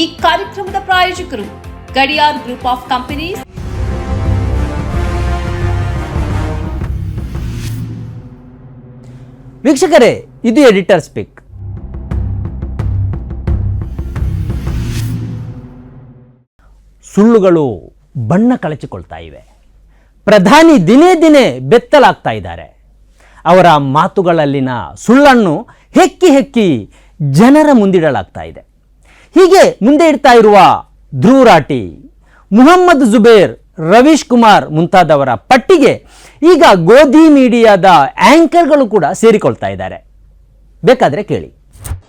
ಈ ಕಾರ್ಯಕ್ರಮದ ಪ್ರಾಯೋಜಕರು ಗಡಿಯಾರ್ ಗ್ರೂಪ್ ಆಫ್ ಕಂಪನೀಸ್. ವೀಕ್ಷಕರೇ, ಇದು ಎಡಿಟರ್ ಸ್ಪೀಕ್. ಸುಳ್ಳುಗಳು ಬಣ್ಣ ಕಳಚಿಕೊಳ್ತಾ ಇವೆ. ಪ್ರಧಾನಿ ದಿನೇ ದಿನೇ ಬೆತ್ತಲಾಗ್ತಾ ಇದ್ದಾರೆ. ಅವರ ಮಾತುಗಳಲ್ಲಿನ ಸುಳ್ಳನ್ನು ಹೆಕ್ಕಿ ಹೆಕ್ಕಿ ಜನರ ಮುಂದಿಡಲಾಗ್ತಾ ಇದೆ. ಹೀಗೆ ಮುಂದೆ ಇಡ್ತಾ ಇರುವ ಧ್ರುವರಾಟಿ ಮುಹಮ್ಮದ್ ಜುಬೇರ್ ರವೀಶ್ ಕುಮಾರ್ ಮುಂತಾದವರ ಪಟ್ಟಿಗೆ ಈಗ ಗೋಧಿ ಮೀಡಿಯಾದ ಆಂಕರ್ಗಳು ಕೂಡ ಸೇರಿಕೊಳ್ತಾ ಇದ್ದಾರೆ ಬೇಕಾದ್ರೆ ಕೇಳಿ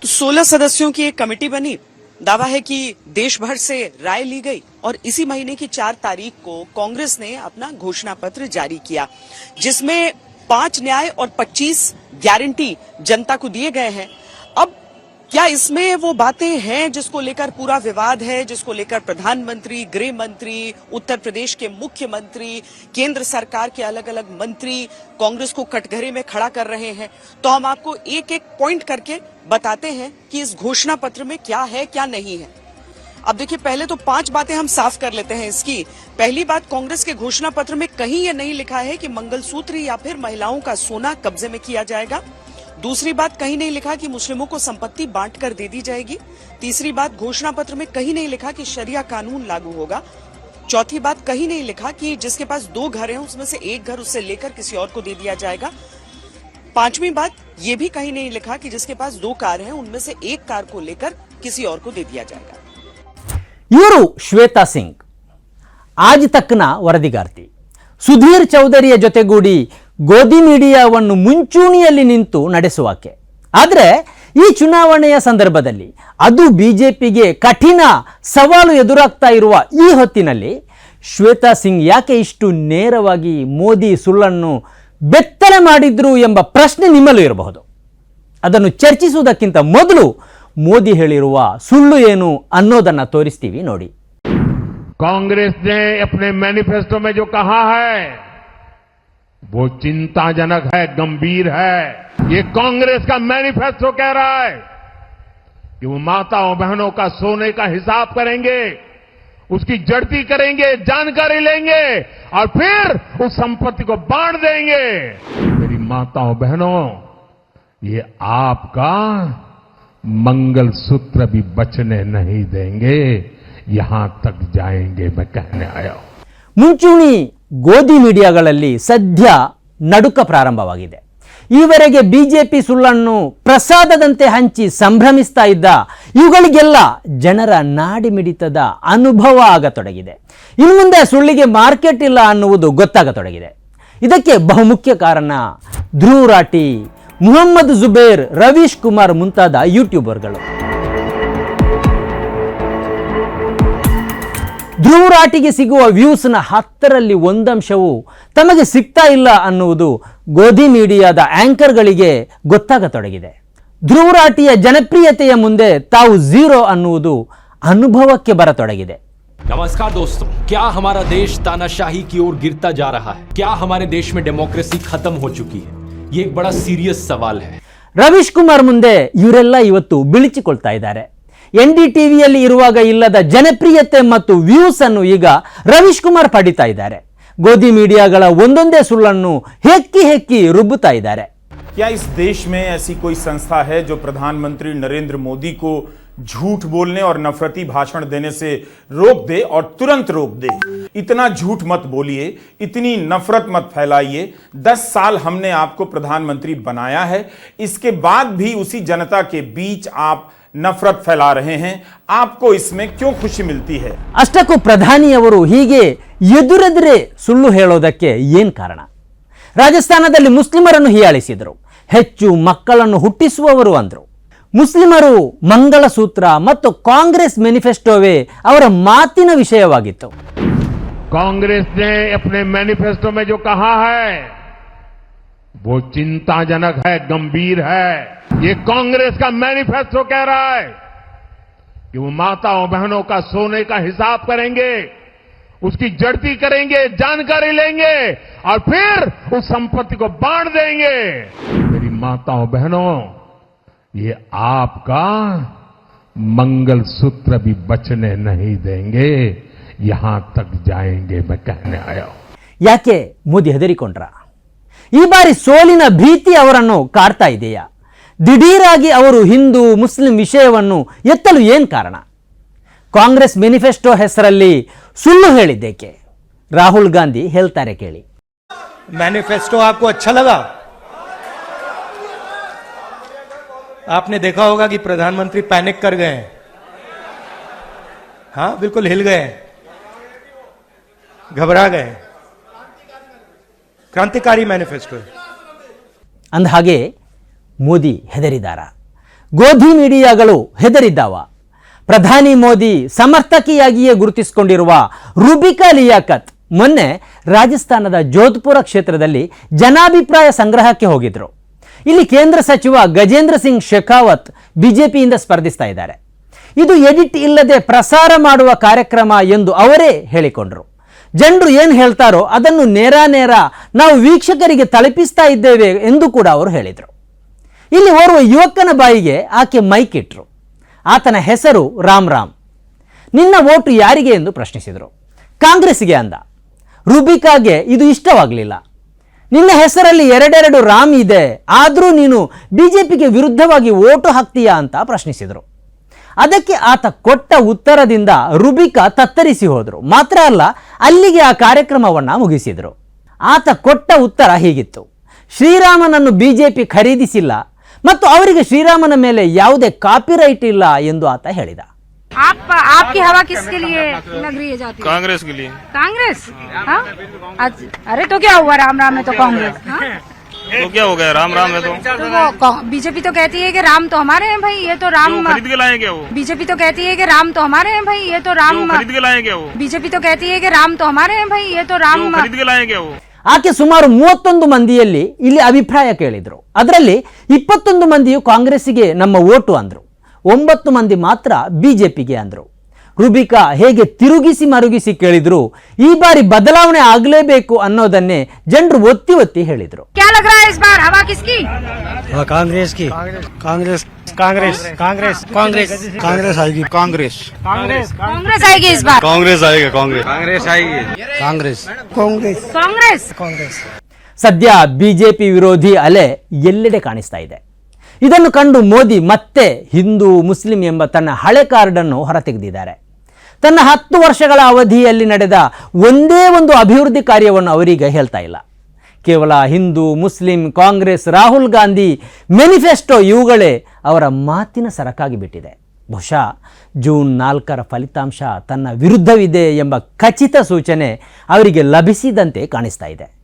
तो 16 सदस्यों की एक कमेटी बनी दावा है कि देश भर से राय ली गई और इसी महीने की चार तारीख को कांग्रेस ने अपना घोषणा पत्र जारी किया जिसमें पांच न्याय और 25 गारंटी जनता को दिए गए हैं अब क्या इसमें वो बातें हैं जिसको लेकर पूरा विवाद है, जिसको लेकर प्रधानमंत्री गृह मंत्री उत्तर प्रदेश के मुख्यमंत्री, केंद्र सरकार के अलग अलग मंत्री कांग्रेस को कटघरे में खड़ा कर रहे हैं। तो हम आपको एक एक पॉइंट करके बताते हैं कि इस घोषणा पत्र में क्या है, क्या नहीं है। अब देखिए, पहले तो पाँच बातें हम साफ़ कर लेते हैं इसकी। पहली बात, कांग्रेस के घोषणा पत्र में कहीं ये नहीं लिखा है कि मंगलसूत्र या फिर महिलाओं का सोना कब्जे में किया जाएगा। दूसरी बात कहीं नहीं लिखा कि मुस्लिमों को संपत्ति बांट कर दे दी जाएगी तीसरी बात घोषणा पत्र में कहीं नहीं लिखा कि शरिया कानून लागू होगा चौथी बात कहीं नहीं लिखा कि जिसके पास दो घर हैं उसमें से एक घर उससे लेकर किसी और को दे दिया जाएगा पांचवी बात ये भी कहीं नहीं लिखा कि जिसके पास दो कार हैं उनमें से एक कार को लेकर किसी और को दे दिया जाएगा ಇವರು ಶ್ವೇತಾ ಸಿಂಗ್ ಆಜ್ ತಕ್ನ ವರದಿಗಾರ್ತಿ ಸುಧೀರ್ ಚೌಧರಿಯ ಜೊತೆಗೂಡಿ ಗೋಧಿ ಮೀಡಿಯಾವನ್ನು ಮುಂಚೂಣಿಯಲ್ಲಿ ನಿಂತು ನಡೆಸುವಾಕೆ. ಆದರೆ ಈ ಚುನಾವಣೆಯ ಸಂದರ್ಭದಲ್ಲಿ ಅದು ಬಿ ಜೆ ಪಿಗೆ ಕಠಿಣ ಸವಾಲು ಎದುರಾಗ್ತಾ ಇರುವ ಈ ಹೊತ್ತಿನಲ್ಲಿ ಶ್ವೇತಾ ಸಿಂಗ್ ಯಾಕೆ ಇಷ್ಟು ನೇರವಾಗಿ ಮೋದಿ ಸುಳ್ಳನ್ನು ಬೆತ್ತಲೆ ಮಾಡಿದ್ರು ಎಂಬ ಪ್ರಶ್ನೆ ನಿಮ್ಮಲ್ಲೂ ಇರಬಹುದು. ಅದನ್ನು ಚರ್ಚಿಸುವುದಕ್ಕಿಂತ ಮೊದಲು ಮೋದಿ ಹೇಳಿರುವ ಸುಳ್ಳು ಏನು ಅನ್ನೋದನ್ನ ತೋರಿಸ್ತೀವಿ ನೋಡಿ. ಕಾಂಗ್ರೆಸ್ ಮ್ಯಾನಿಫೆಸ್ಟೋ वो चिंताजनक है, गंभीर है। ये कांग्रेस का मैनिफेस्टो कह रहा है कि वो माताओं, बहनों का सोने का हिसाब करेंगे, उसकी जड़ती करेंगे, जानकारी लेंगे और फिर उस संपत्ति को बांट देंगे। मेरी माताओं, बहनों, ये आपका मंगल सूत्र भी बचने नहीं देंगे। यहाँ तक जाएँगे, मैं कहने आया हूँ। मुंचूनी ಗೋಧಿ ಮೀಡಿಯಾಗಳಲ್ಲಿ ಸದ್ಯ ನಡುಕ ಪ್ರಾರಂಭವಾಗಿದೆ. ಈವರೆಗೆ ಬಿಜೆಪಿ ಸುಳ್ಳನ್ನು ಪ್ರಸಾದದಂತೆ ಹಂಚಿ ಸಂಭ್ರಮಿಸ್ತಾ ಇದ್ದ ಇವುಗಳಿಗೆಲ್ಲ ಜನರ ನಾಡಿ ಮಿಡಿತದ ಅನುಭವ ಆಗತೊಡಗಿದೆ ಇನ್ನು ಮುಂದೆ ಸುಳ್ಳಿಗೆ ಮಾರ್ಕೆಟ್ ಇಲ್ಲ ಅನ್ನುವುದು ಗೊತ್ತಾಗತೊಡಗಿದೆ ಇದಕ್ಕೆ ಬಹುಮುಖ್ಯ ಕಾರಣ ಧ್ರುವ ರಾಟಿ ಮುಹಮ್ಮದ್ ಜುಬೇರ್, ರವೀಶ್ ಕುಮಾರ್ ಮುಂತಾದ ಯೂಟ್ಯೂಬರ್ಗಳು. ಧ್ರುವರಾಟಿಗೆ ಸಿಗುವ ವ್ಯೂಸ್ನ ಹತ್ತರಲ್ಲಿ ಒಂದಂಶವು ತಮಗೆ ಸಿಗ್ತಾ ಇಲ್ಲ ಅನ್ನುವುದು ಗೋಧಿ ಮೀಡಿಯಾದ ಆಂಕರ್ಗಳಿಗೆ ಗೊತ್ತಾಗತೊಡಗಿದೆ ಧ್ರುವರಾಟಿಯ ಜನಪ್ರಿಯತೆಯ ಮುಂದೆ ತಾವು ಝೀರೋ ಅನ್ನುವುದು ಅನುಭವಕ್ಕೆ ಬರತೊಡಗಿದೆ नमस्कार दोस्तों क्या हमारा देश तानाशाही की ओर गिरता जा रहा है क्या हमारे देश में डेमोक्रेसी खत्म हो चुकी है ये एक बड़ा सीरियस सवाल है ರವೀಶ್ ಕುಮಾರ್ ಮುಂದೆ ಇವರೆಲ್ಲ ಇವತ್ತು ಬಿಳಿಚಿಕೊಳ್ತಾ ಇದ್ದಾರೆ ಎನ್ ಡಿ ಟಿವಿಯಲ್ಲಿ ಇರುವಾಗ ಇಲ್ಲದ ಜನಪ್ರಿಯತೆ ಮತ್ತು ವ್ಯೂಸ್ ಅನ್ನು ಈಗ ರವೀಶ್ ಕುಮಾರ್ ಪಡಿತಾ ಇದ್ದಾರೆ ಗೋಧಿ ಮೀಡಿಯಾಗಳ ಒಂದೊಂದೇ ಸುಳ್ಳನ್ನು ಹೆಕ್ಕಿ ಹೆಕ್ಕಿ ರುಬ್ಬುತ್ತಾ ಇದ್ದಾರೆ क्या इस देश में ऐसी कोई संस्था है जो प्रधानमंत्री नरेंद्र मोदी को झूठ बोलने और नफरती भाषण देने से रोक दे और तुरंत रोक दे इतना झूठ मत बोलिए इतनी नफरत मत फैलाइए दस साल हमने आपको प्रधानमंत्री बनाया है इसके बाद भी उसी जनता के बीच आप ನಫರತ್ ಫೈಲಾರಹೇ ಆಪ್ಕೋ ಇಸ್ಮೆ ಕ್ಯೂ ಖುಷಿ ಮಿಲ್ತಿ ಹೇ ಅಷ್ಟಕ್ಕೂ ಪ್ರಧಾನಿಯವರು ಹೀಗೆ ಎದುರೆದುರೆ ಸುಳ್ಳು ಹೇಳೋದಕ್ಕೆ ಏನ್ ಕಾರಣ? ರಾಜಸ್ಥಾನದಲ್ಲಿ ಮುಸ್ಲಿಮರನ್ನು ಹೀಯಾಳಿಸಿದರು. ಹೆಚ್ಚು ಮಕ್ಕಳನ್ನು ಹುಟ್ಟಿಸುವವರು ಅಂದರು. ಮುಸ್ಲಿಮರು ಮಂಗಳಸೂತ್ರ ಮತ್ತು ಕಾಂಗ್ರೆಸ್ ಮ್ಯಾನಿಫೆಸ್ಟೋವೇ ಅವರ ಮಾತಿನ ವಿಷಯವಾಗಿತ್ತು. ಕಾಂಗ್ರೆಸ್ ಮ್ಯಾನಿಫೆಸ್ಟೋ वो चिंताजनक है गंभीर है ये कांग्रेस का मैनिफेस्टो कह रहा है कि वो माताओं बहनों का सोने का हिसाब करेंगे उसकी जड़ती करेंगे जानकारी लेंगे और फिर उस संपत्ति को बांट देंगे मेरी माताओं बहनों ये आपका मंगलसूत्र भी बचने नहीं देंगे यहां तक जाएंगे मैं कहने आया हूं ಯಾಕೆ ಮೋದಿ ಹೆದರಿಕೊಂಡ್ರ ಈ ಬಾರಿ ಸೋಲಿನ ಭೀತಿ ಅವರನ್ನು ಕಾಡ್ತಾ ಇದೆಯಾ ದಿಢೀರಾಗಿ ಅವರು ಹಿಂದೂ ಮುಸ್ಲಿಂ ವಿಷಯವನ್ನು ಎತ್ತಲು ಏನು ಕಾರಣ ಕಾಂಗ್ರೆಸ್ ಮೆನಿಫೆಸ್ಟೋ ಹೆಸರಲ್ಲಿ ಸುಳ್ಳು ಹೇಳಿದ್ದೇಕೆ ರಾಹುಲ್ ಗಾಂಧಿ ಹೇಳ್ತಾರೆ ಕೇಳಿ मैनिफेस्टो आपको अच्छा लगा आपने देखा होगा कि प्रधानमंत्री पैनिक कर गए हैं हाँ बिल्कुल हिल गए घबरा गए ಕ್ರಾಂತಿಕಾರಿ ಮ್ಯಾನಿಫೆಸ್ಟೋ. ಅಂದ ಹಾಗೆ ಮೋದಿ ಹೆದರಿದಾರ. ಗೋಧಿ ಮೀಡಿಯಾಗಳು ಹೆದರಿದ್ದಾವ. ಪ್ರಧಾನಿ ಮೋದಿ ಸಮರ್ಥಕಿಯಾಗಿಯೇ ಗುರುತಿಸಿಕೊಂಡಿರುವ ರುಬಿಕಾ ಲಿಯಾಕತ್ ಮೊನ್ನೆ ರಾಜಸ್ಥಾನದ ಜೋಧ್ಪುರ ಕ್ಷೇತ್ರದಲ್ಲಿ ಜನಾಭಿಪ್ರಾಯ ಸಂಗ್ರಹಕ್ಕೆ ಹೋಗಿದ್ರು. ಇಲ್ಲಿ ಕೇಂದ್ರ ಸಚಿವ ಗಜೇಂದ್ರ ಸಿಂಗ್ ಶೆಖಾವತ್ ಬಿಜೆಪಿಯಿಂದ ಸ್ಪರ್ಧಿಸ್ತಾ ಇದ್ದಾರೆ. ಇದು ಎಡಿಟ್ ಇಲ್ಲದೆ ಪ್ರಸಾರ ಮಾಡುವ ಕಾರ್ಯಕ್ರಮ ಎಂದು ಅವರೇ ಹೇಳಿಕೊಂಡರು. ಜನರು ಏನು ಹೇಳ್ತಾರೋ ಅದನ್ನು ನೇರ ನೇರ ನಾವು ವೀಕ್ಷಕರಿಗೆ ತಲುಪಿಸ್ತಾ ಇದ್ದೇವೆ ಎಂದು ಕೂಡ ಅವರು ಹೇಳಿದರು. ಇಲ್ಲಿ ಓರ್ವ ಯುವಕನ ಬಾಯಿಗೆ ಆಕೆ ಮೈಕ್ ಇಟ್ಟರು ಆತನ ಹೆಸರು ರಾಮ್ ರಾಮ್. ನಿನ್ನ ಓಟು ಯಾರಿಗೆ ಎಂದು ಪ್ರಶ್ನಿಸಿದರು. ಕಾಂಗ್ರೆಸ್ಗೆ ಅಂದ. ರುಬಿಕಾಗೆ ಇದು ಇಷ್ಟವಾಗಲಿಲ್ಲ. ನಿನ್ನ ಹೆಸರಲ್ಲಿ ಎರಡೆರಡು ರಾಮ್ ಇದೆ, ಆದರೂ ನೀನು ಬಿಜೆಪಿಗೆ ವಿರುದ್ಧವಾಗಿ ಓಟು ಹಾಕ್ತೀಯಾ ಅಂತ ಪ್ರಶ್ನಿಸಿದರು. ಅದಕ್ಕೆ ಆತ ಕೊಟ್ಟ ಉತ್ತರದಿಂದ ರುಬಿಕಾ ತತ್ತರಿಸಿ ಹೋದರು ಮಾತ್ರ ಅಲ್ಲ ಅಲ್ಲಿಗೆ ಆ ಕಾರ್ಯಕ್ರಮವನ್ನು ಮುಗಿಸಿದರು ಆತ ಕೊಟ್ಟ ಉತ್ತರ ಹೀಗಿತ್ತು ಶ್ರೀರಾಮನನ್ನು ಬಿಜೆಪಿ ಖರೀದಿಸಿಲ್ಲ ಮತ್ತು ಅವರಿಗೆ ಶ್ರೀರಾಮನ ಮೇಲೆ ಯಾವುದೇ ಕಾಪಿರೈಟ್ ಇಲ್ಲ ಎಂದು ಆತ ಹೇಳಿದ आप आपकी हवा किसके लिए लग रही है जाती है कांग्रेस के लिए कांग्रेस हाँ? अच्छा, अरे तो क्या हुआ राम राम में तो कांग्रेस हाँ? तो क्या हो गया राम राम है तो तो वो बीजेपी तो कहती है कि राम तो हमारे हैं भाई ये तो राम जो खरीद के लाए क्या वो बीजेपी तो कहती है कि राम तो हमारे हैं भाई ये तो राम जो खरीद के लाए क्या वो बीजेपी तो कहती है कि राम तो हमारे हैं भाई ये तो राम जो खरीद के लाए क्या वो ಆಕೆ ಸುಮಾರು ಮೂವತ್ತೊಂದು ಮಂದಿಯಲ್ಲಿ ಇಲ್ಲಿ ಅಭಿಪ್ರಾಯ ಕೇಳಿದರು ಅದರಲ್ಲಿ ಇಪ್ಪತ್ತೊಂದು ಮಂದಿಯು ಕಾಂಗ್ರೆಸ್ಸಿಗೆ ನಮ್ಮ ಓಟು ಅಂದರು ಒಂಬತ್ತು ಮಂದಿ ಮಾತ್ರ ಬಿಜೆಪಿಗೆ ಅಂದರು ರುಬಿಕಾ ಹೇಗೆ ತಿರುಗಿಸಿ ಮರುಗಿಸಿ ಕೇಳಿದ್ರು ಈ ಬಾರಿ ಬದಲಾವಣೆ ಆಗಲೇಬೇಕು ಅನ್ನೋದನ್ನೇ ಜನರು ಒತ್ತಿ ಒತ್ತಿ ಹೇಳಿದರು क्या लग रहा है इस बार हवा किसकी कांग्रेस की कांग्रेस कांग्रेस कांग्रेस कांग्रेस कांग्रेस आएगी कांग्रेस कांग्रेस आएगी इस बार कांग्रेस आएगा कांग्रेस कांग्रेस आएगी कांग्रेस कांग्रेस कांग्रेस कांग्रेस ಸದ್ಯ ಬಿಜೆಪಿ ವಿರೋಧಿ ಅಲೆ ಎಲ್ಲೆಡೆ ಕಾಣಿಸ್ತಾ ಇದೆ ಇದನ್ನು ಕಂಡು ಮೋದಿ ಮತ್ತೆ ಹಿಂದೂ ಮುಸ್ಲಿಂ ಎಂಬ ತನ್ನ ಹಳೆ ಕಾರ್ಡನ್ನು ಹೊರತೆಗೆದಿದ್ದಾರೆ ತನ್ನ ಹತ್ತು ವರ್ಷಗಳ ಅವಧಿಯಲ್ಲಿ ನಡೆದ ಒಂದೇ ಒಂದು ಅಭಿವೃದ್ಧಿ ಕಾರ್ಯವನ್ನು ಅವರೀಗ ಹೇಳ್ತಾ ಇಲ್ಲ. ಕೇವಲ ಹಿಂದೂ, ಮುಸ್ಲಿಂ, ಕಾಂಗ್ರೆಸ್, ರಾಹುಲ್ ಗಾಂಧಿ ಮೆನಿಫೆಸ್ಟೋ ಇವುಗಳೇ ಅವರ ಮಾತಿನ ಸರಕಾಗಿ ಬಿಟ್ಟಿದೆ. ಬಹುಶಃ ಜೂನ್ ನಾಲ್ಕರ ಫಲಿತಾಂಶ ತನ್ನ ವಿರುದ್ಧವಿದೆ ಎಂಬ ಖಚಿತ ಸೂಚನೆ ಅವರಿಗೆ ಲಭಿಸಿದಂತೆ ಕಾಣಿಸ್ತಾ ಇದೆ.